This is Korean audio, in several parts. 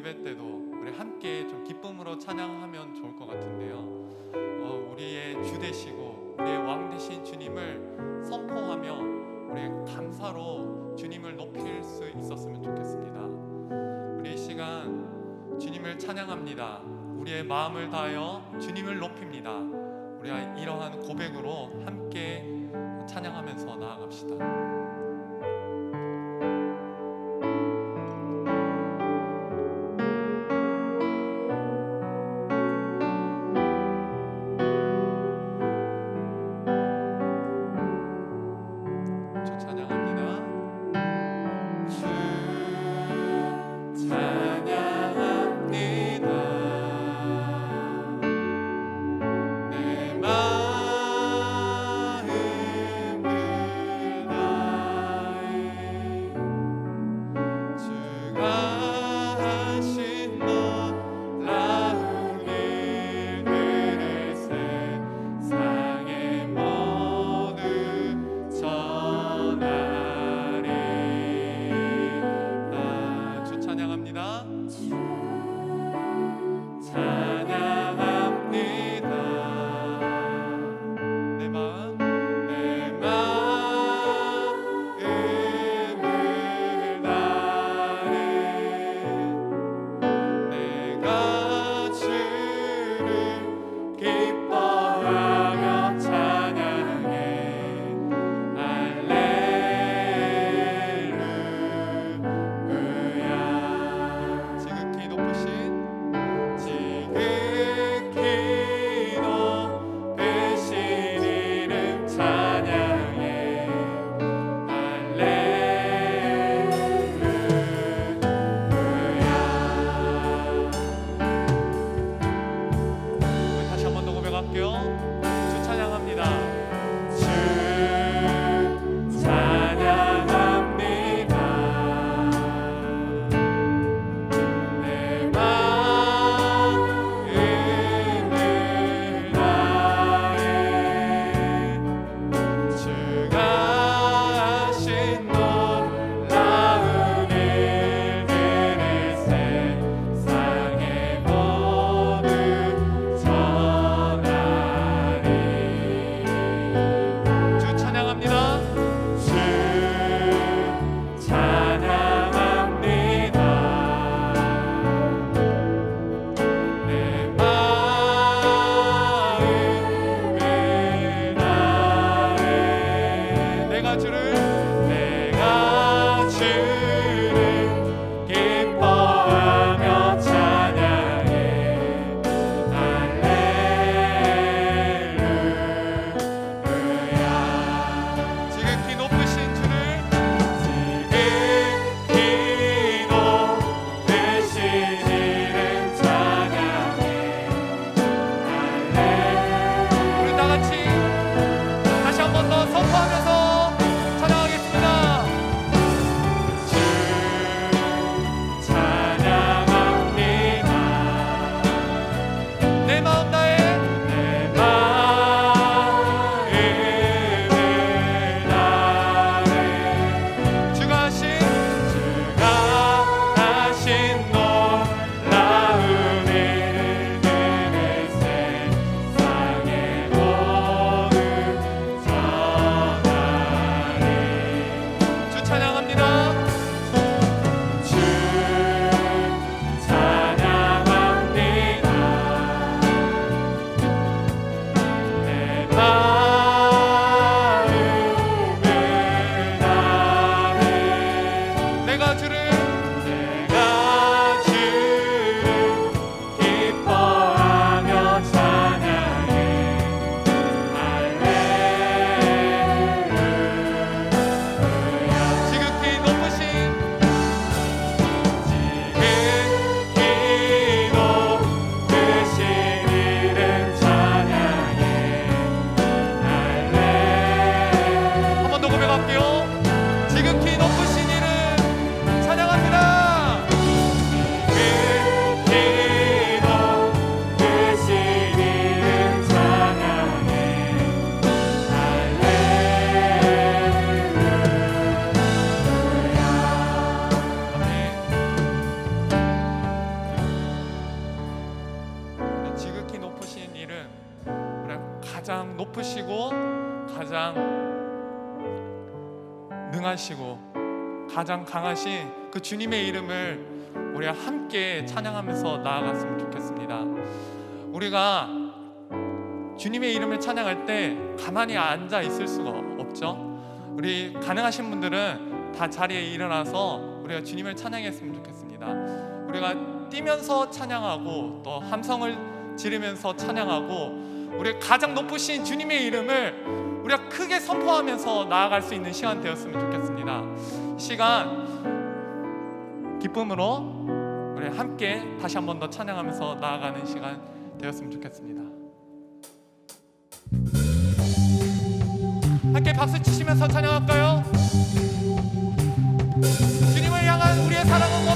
예배 때도 우리 함께 좀 기쁨으로 찬양하면 좋을 것 같은데요. 어, 우리의 주 되시고 우리의 왕 되신 주님을 선포하며 우리 감사로 주님을 높일 수 있었으면 좋겠습니다. 우리 이 시간 주님을 찬양합니다. 우리의 마음을 다하여 주님을 높입니다. 우리가 이러한 고백으로 함께 찬양하면서 나아갑시다. 높으시고 가장 능하시고 가장 강하신 그 주님의 이름을 우리가 함께 찬양하면서 나아갔으면 좋겠습니다. 우리가 주님의 이름을 찬양할 때 가만히 앉아 있을 수가 없죠. 우리 가능하신 분들은 다 자리에 일어나서 우리가 주님을 찬양했으면 좋겠습니다. 우리가 뛰면서 찬양하고 또 함성을 지르면서 찬양하고 우리 가장 높으신 주님의 이름을 우리가 크게 선포하면서 나아갈 수 있는 시간 되었으면 좋겠습니다. 이 시간 기쁨으로 우리 함께 다시 한 번 더 찬양하면서 나아가는 시간 되었으면 좋겠습니다. 함께 박수 치시면서 찬양할까요? 주님을 향한 우리의 사랑은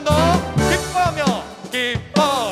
번 더 기뻐하며 기뻐.